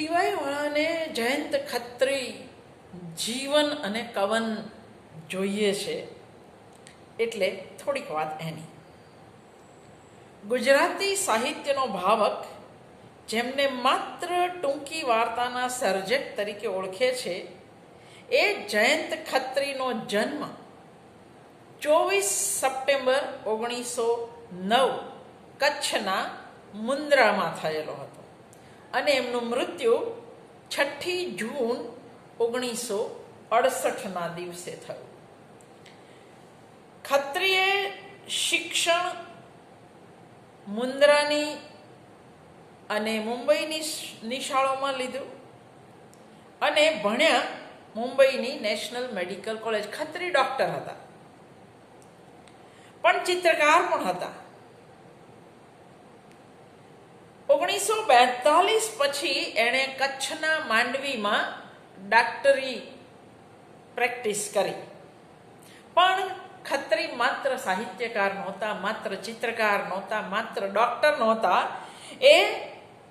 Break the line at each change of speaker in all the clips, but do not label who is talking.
ટીવાય જયંત ખત્રી જીવન અને કવન જોઈએ છે. એટલે થોડીક વાત એની. ગુજરાતી સાહિત્યનો ભાવક, જેમને માત્ર ટૂંકી વાર્તાના સર્જક તરીકે ઓળખે છે, એ જયંત ખત્રીનો જન્મ ચોવીસ સપ્ટેમ્બર ઓગણીસો નવ કચ્છના મુન્દ્રામાં થયેલો હતો. અને એમનું મૃત્યુ છઠ્ઠી જૂન ઓગણીસો અડસઠના દિવસે થયું. ખત્રીએ શિક્ષણ મુન્દ્રાની અને મુંબઈની નિશાળોમાં લીધું અને ભણ્યા મુંબઈની national medical college. Khatri doctor હતા. પણ ચિત્રકાર પણ હતા. ઓગણીસો બેતાલીસ પછી એણે કચ્છના માંડવીમાં ડાક્ટરી પ્રેક્ટિસ કરી. પણ ખત્રી માત્ર સાહિત્યકાર નહોતા, માત્ર ચિત્રકાર નહોતા, માત્ર ડૉક્ટર નહોતા. એ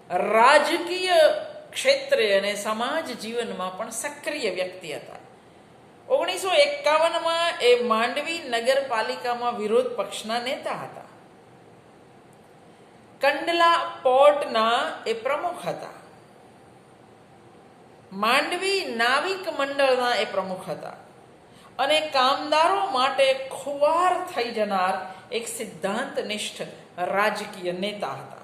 રાજકીય ક્ષેત્રે અને સમાજ જીવનમાં પણ સક્રિય વ્યક્તિ હતા. ઓગણીસો એકાવનમાં એ માંડવી નગરપાલિકામાં વિરોધ પક્ષના નેતા હતા. કંડલા પોર્ટના એ પ્રમુખ હતા. માંડવી નાવિક મંડળના એ પ્રમુખ હતા. અને કામદારો માટે ખુવાર થઈ જનાર એક સિદ્ધાંતનિષ્ઠ રાજકીય નેતા હતા.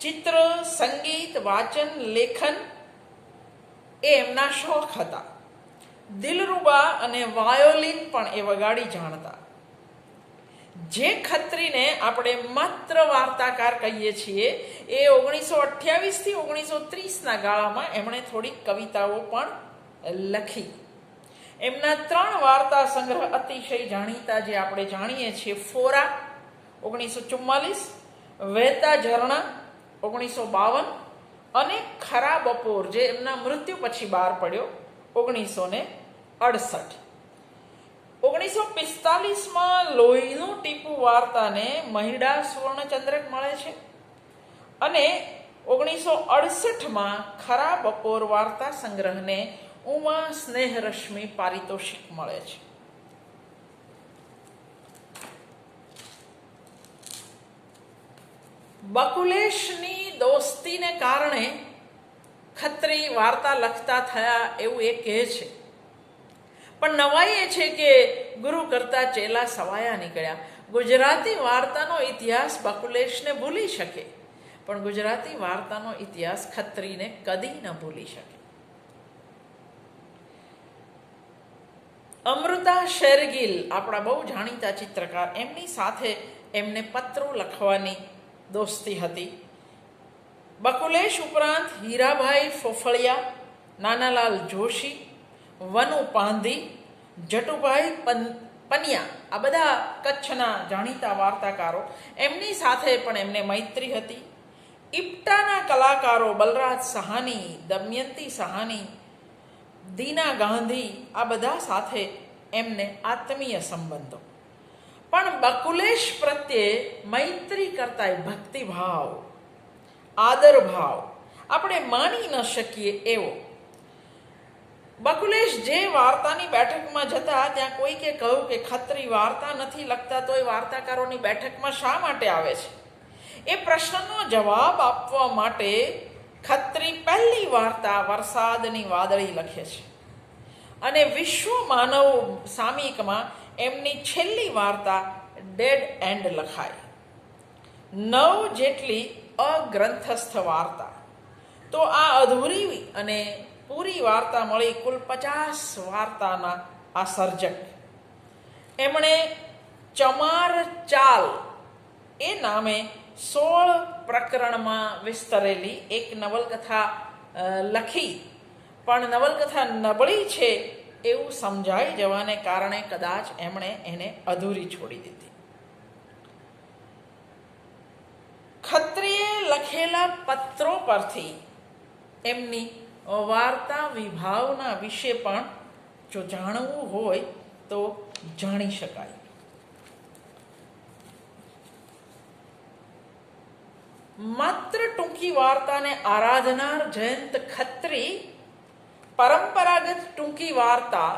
ચિત્ર, સંગીત, વાચન, લેખન એ એમના શોખ હતા. દિલરુબા અને વાયોલિન પણ એ વગાડી જાણતા. જે ખત્રીને આપણે માત્ર વાર્તાકાર કહીએ છીએ, એ ઓગણીસો અઠ્યાવીસથી ઓગણીસો ત્રીસના ગાળામાં એમણે થોડીક કવિતાઓ પણ લખી. એમના ત્રણ વાર્તા સંગ્રહ અતિશય જાણીતા જે આપણે જાણીએ છીએ. ફોરા, ઓગણીસો ચુમ્માલીસ, વહેતા ઝરણા, ઓગણીસો બાવન અને ખરા બપોર, જે એમના મૃત્યુ પછી બહાર પડ્યો, ઓગણીસો ને અડસઠ. ઓગણીસો પિસ્તાલીસમાં લોહીનું ટીપુ વાર્તાને મહિડા સુવર્ણચંદ્રક મળે છે. અને ઓગણીસો અડસઠમાં ખરા બપોર વાર્તા સંગ્રહને ઉમા સ્નેહરશ્મિ પારિતોષિક મળે છે. બકુલેશની દોસ્તીને કારણે ખત્રી વાર્તા લખતા થયા એવું એ કહે છે. પણ નવાઈ એ છે કે ગુરુ કરતા ચેલા સવાયા નીકળ્યા. ગુજરાતી વાર્તાનો ઇતિહાસ બકુલેશને ભૂલી શકે, પણ ગુજરાતી વાર્તાનો ઇતિહાસ ખત્રીને કદી ન ભૂલી શકે. અમૃતા શેરગીલ, આપણા બહુ જાણીતા ચિત્રકાર, એમની સાથે એમને પત્રો લખવાની દોસ્તી હતી. બકુલેશ ઉપરાંત હીરાભાઈ ફોફળિયા, નાનાલાલ જોશી વનુ પાંધી, જટુભાઈ પન, પનિયા. આ બધા કચ્છના જાણીતા વાર્તાકારો. એમની સાથે પણ એમને મૈત્રી હતી. ઇપ્ટાના કલાકારો બલરાજ સહાની, દમયંતી સહાની, દીના ગાંધી, આ બધા સાથે એમને આત્મીય સંબંધો. પણ બકુલેશ પ્રત્યે મૈત્રી કરતા ભક્તિભાવ આદર ભાવ આપણે માની ન શકીએ એવો બકુલેશ જે વાર્તાની બેઠકમાં જતા, ત્યાં કોઈકે કહ્યું કે ખત્રી વાર્તા નથી લખતા તો એ વાર્તાકારોની બેઠકમાં શા માટે આવે છે? એ પ્રશ્નનો જવાબ આપવા માટે ખત્રી પહેલી વાર્તા વરસાદની વાદળી લખે છે. અને વિશ્વ માનવ સામિકમાં એમની છેલ્લી વાર્તા ડેડ એન્ડ લખાય. નવ જેટલી અગ્રંથસ્થ વાર્તા. તો આ અધૂરી અને પૂરી વાર્તા મળી કુલ પચાસ વાર્તાના આ સર્જક. એમણે ચમાર ચાલ એ નામે સોળ પ્રકરણમાં વિસ્તરેલી એક નવલકથા લખી. પણ નવલકથા નબળી છે એવું સમજાઈ જવાને કારણે કદાચ એમણે એને અધૂરી છોડી દીધી. ખત્રીએ લખેલા પત્રો પરથી એમની વાર્તા વિભાવના વિશે પણ જો જાણવું હોય તો જાણી શકાય. માત્ર ટૂંકી વાર્તાને આરાધનાર જયંત ખત્રી પરંપરાગત ટૂંકી વાર્તા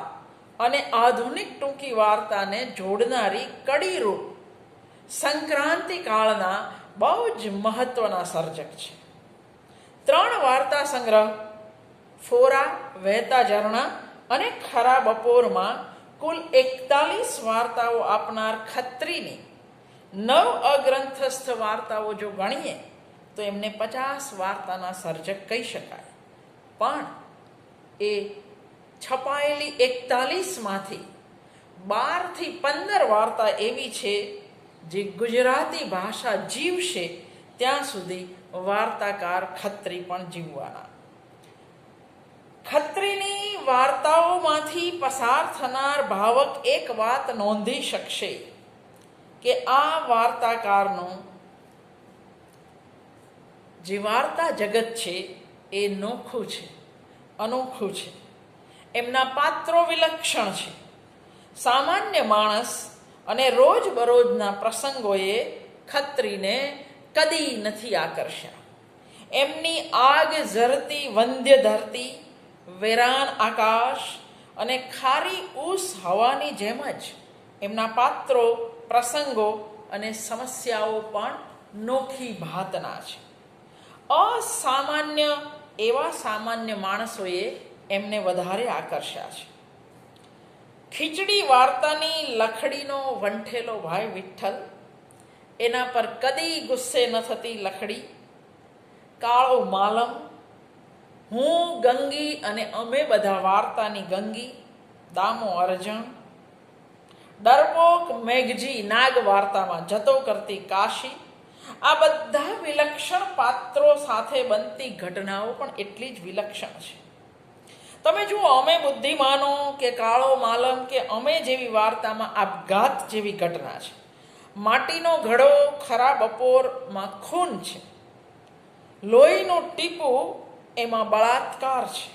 અને આધુનિક ટૂંકી વાર્તાને જોડનારી કડીરૂપ સંક્રાંતિ કાળના બહુ જ મહત્વના સર્જક છે. ત્રણ વાર્તા સંગ્રહ ફોરા, વહેતા ઝરણા અને ખરા બપોરમાં કુલ એકતાલીસ વાર્તાઓ આપનાર ખત્રીની નવ અગ્રંથસ્થ વાર્તાઓ જો ગણીએ, તો એમને પચાસ વાર્તાના સર્જક કહી શકાય. પણ એ છપાયેલી એકતાલીસમાંથી બારથી પંદર વાર્તા એવી છે જે ગુજરાતી ભાષા જીવશે, ત્યાં સુધી વાર્તાકાર ખત્રી પણ જીવવાના. ખત્રીની વાર્તાઓમાંથી પસાર થનાર ભાવક એક વાત નોંધી શકશે કે આ વાર્તાકારનું જે વાર્તા જગત છે એ નોખું છે, અનોખું છે. એમના પાત્રો વિલક્ષણ છે. સામાન્ય માણસ અને રોજબરોજના પ્રસંગોએ ખત્રીને કદી નથી આકર્ષ્યા. એમની આગ ઝરતી વંદ્ય ધરતી વેરાન આકાશ અને ખારી ઊસ હવાની જેમ જ એમના પાત્રો, પ્રસંગો અને સમસ્યાઓ પણ નોખી ભાતના છે. અસામાન્ય એવા સામાન્ય માણસોએ એમને વધારે આકર્ષ્યા છે. ખીચડી વાર્તાની લખડીનો વંઠેલો ભાઈ વિઠ્ઠલ, એના પર કદી ગુસ્સે ન થતી લખડી, કાળો માલમ હું ગંગી અને અમે બધા વાર્તાની ગંગી, દામો અર્જણ ડરપોક મેઘજી નાગ વાર્તામાં જતો કરતી કાશી, આ બધા વિલક્ષણ પાત્રો સાથે બનતી ઘટનાઓ પણ એટલી જ વિલક્ષણ છે. તમે જુઓ, અમે બુદ્ધિમાનો કે કાળો માલમ કે અમે જેવી વાર્તામાં આપઘાત જેવી ઘટના છે. માટીનો ઘડો ખરા બપોરમાં ખૂન છે. લોહીનું ટીપું એમાં બળાત્કાર છે.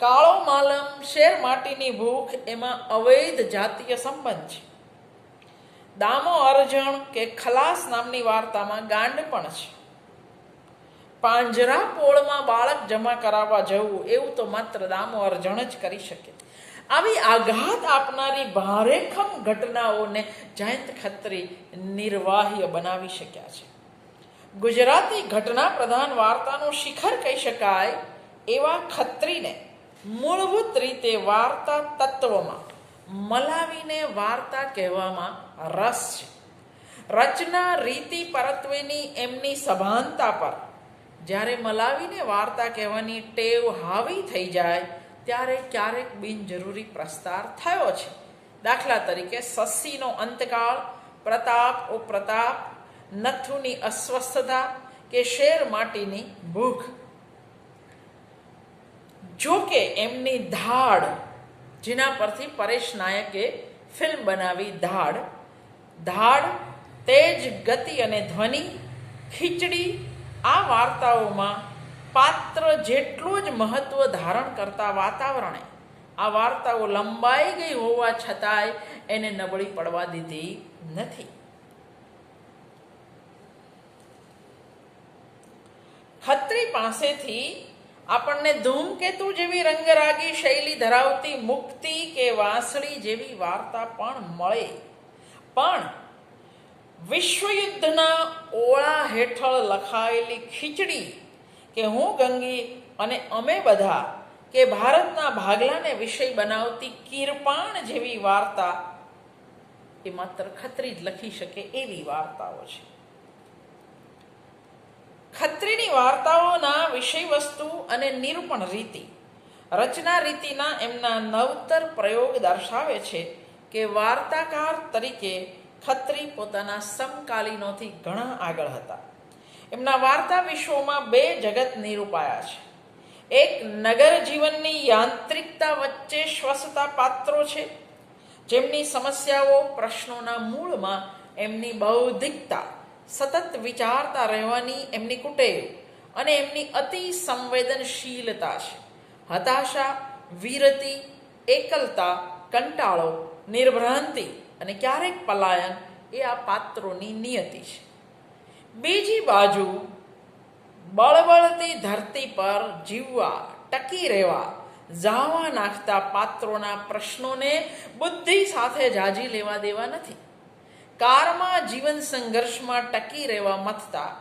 કાળો માલમ શેર માટીની ભૂખ એમાં અવૈધ જાતીય સંબંધ છે. દામો અર્જણ કે ખલાસ નામની વાર્તામાં ગાંડ પણ છે. પાંજરા પોળમાં બાળક જમા કરાવવા જવું એવું તો માત્ર દામો અર્જણ જ કરી શકે. આવી આઘાત આપનારી ભારેખમ ઘટનાઓને જયંત ખત્રી નિર્વાહ્ય બનાવી શક્યા છે. ગુજરાતી ઘટના પ્રધાન વાર્તાનું શિખર કહી શકાય એવા ખત્રીને મૂળભૂત રીતે વાર્તા તત્વમાં મલાવીને વાર્તા કહેવામાં રસ છે. રચના રીતિ પરત્વેની એમની સભાનતા પર જ્યારે મલાવીને વાર્તા કહેવાની ટેવ હાવી થઈ જાય ત્યારે ક્યારેક બિનજરૂરી પ્રસ્તાર થયો છે. દાખલા તરીકે સસ્સીનો અંતકાળ, પ્રતાપ ઓ પ્રતાપ નથુની અસ્વસ્થતા કે શેર માટીની ભૂખ? જો કે એમની ધાડ, જેના પરથી પરેશ નાયકે ફિલ્મ બનાવી ધાડ ધાડ, તેજ, ગતિ અને ધ્વનિ, ખીચડી, આ વાર્તાઓમાં પાત્ર જેટલું જ મહત્વ ધારણ કરતા વાતાવરણે, આ વાર્તાઓ લંબાઈ ગઈ હોવા છતાંય એને નબળી પડવા દીધી નથી. ખત્રી પાસેથી આપણને ધૂમકેતુ જેવી રંગરાગી શૈલી ધરાવતી મુક્તિ કે વાંસળી જેવી વાર્તા પણ મળે. પણ વિશ્વયુદ્ધના ઓળા હેઠળ લખાયેલી ખીચડી કે હું ગંગી અને અમે બધા કે ભારતના ભાગલાને વિષય બનાવતી કિરપાણ જેવી વાર્તા એ માત્ર ખત્રી જ લખી શકે એવી વાર્તાઓ છે. ખત્રીની વાર્તાઓના વિષય વસ્તુ અને નિરૂપણ રીતિ. રચના રીતિના એમના નવતર પ્રયોગ દર્શાવે છે કે વાર્તાકાર તરીકે ખત્રી પોતાના સમકાલીનોથી ઘણા આગળ હતા. એમના વાર્તા વિશ્વમાં બે જગત નિરૂપાયા છે. એક નગર જીવનની યાંત્રિકતા વચ્ચે શ્વસતા પાત્રો છે. જેમની સમસ્યાઓ પ્રશ્નોના મૂળમાં એમની બૌદ્ધિકતા સતત વિચારતા રહેવાની એમની કુટેવ અને એમની અતિ સંવેદનશીલતા છે. હતાશા, વિરતિ, એકલતા, કંટાળો, નિર્ભ્રાંતિ અને ક્યારેક પલાયન એ આ પાત્રોની નિયતિ છે. બીજી બાજુ, બળબળતી ધરતી પર જીવવા, ટકી રહેવા, જાવા નાખતા પાત્રોના પ્રશ્નોને બુદ્ધિ સાથે જાજી લેવા દેવા નથી. કારમાં જીવન સંઘર્ષમાં ટકી રહેવા મથતા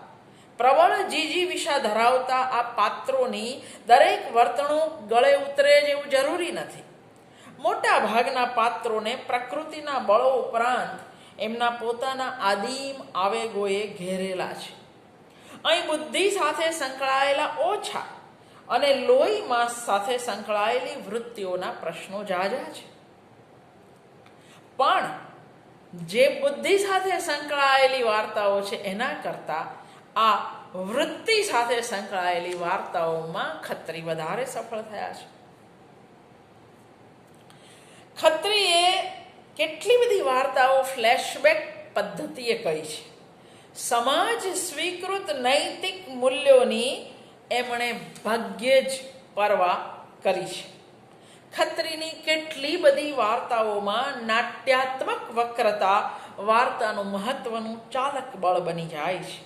પ્રબળ જીજીવિષા ધરાવતા આ પાત્રોની દરેક વર્તણૂક ગળે ઉતરે જેવું જરૂરી નથી. મોટા ભાગના પાત્રોને પ્રકૃતિના બળો ઉપરાંત એમના પોતાના આદિમ આવેગોએ ઘેરેલા છે. અહીં બુદ્ધિ સાથે સંકળાયેલા ઓછા અને લોહી માંસ સાથે સંકળાયેલી વૃત્તિઓના પ્રશ્નો જાજા છે. પણ જે બુદ્ધિ સાથે સંકળાયેલી વાર્તાઓ છે એના કરતા આ વૃત્તિ સાથે સંકળાયેલી વાર્તાઓમાં ખત્રી વધારે સફળ થયા છે. ખત્રીએ કેટલી બધી વાર્તાઓ ફ્લેશબેક પદ્ધતિએ કહી છે. સમાજ સ્વીકૃત નૈતિક મૂલ્યોની એમણે ભાગ્યે જ પરવા કરી છે. ખત્રીની કેટલી બધી વાર્તાઓમાં નાટ્યાત્મક વક્રતા વાર્તાનું મહત્વનું ચાલક બળ બની જાય છે.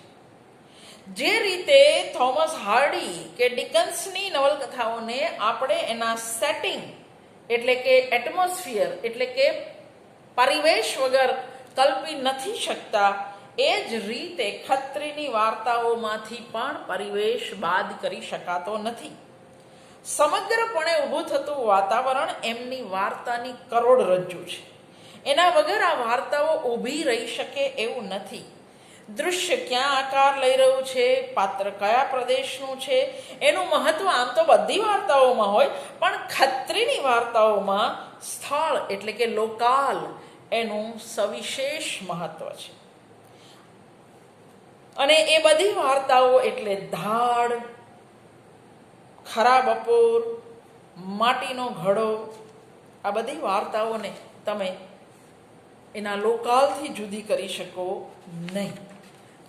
જે રીતે થોમસ હાર્ડી કે ડિકન્સની નવલકથાઓને આપણે એના સેટિંગ એટલે કે એટમોસ્ફિયર એટલે કે પરિવેશ વગર કલ્પી નથી શકતા, એ જ રીતે ખત્રીની વાર્તાઓમાંથી પણ પરિવેશ બાદ કરી શકાતો નથી. સમગ્રપણે ઊભું થતું વાતાવરણ એમની વાર્તાની કરોડરજ્જુ છે. એના વગર આ વાર્તાઓ ઊભી રહી શકે એવું નથી. દૃશ્ય ક્યાં આકાર લઈ રહ્યું છે? પાત્ર કયા પ્રદેશનું છે? એનું મહત્વ આમ તો બધી વાર્તાઓમાં હોય, પણ ખત્રીની વાર્તાઓમાં સ્થળ એટલે કે લોકાલ એનું સવિશેષ મહત્વ છે. અને એ બધી વાર્તાઓ એટલે ધાડ ખરા બપોર માટીનો ઘડો, આ બધી વાર્તાઓને તમે એના લોકાલથી જુદી કરી શકો નહીં.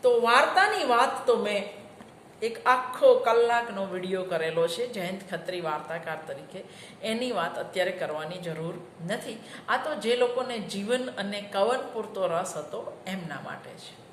તો વાર્તાની વાત તો મેં એક આખો કલાકનો વીડિયો કરેલો છે, જયંત ખત્રી વાર્તાકાર તરીકે. એની વાત અત્યારે કરવાની જરૂર નથી. આ તો જે લોકોને જીવન અને કવન પૂરતો રસ હતો એમના માટે છે.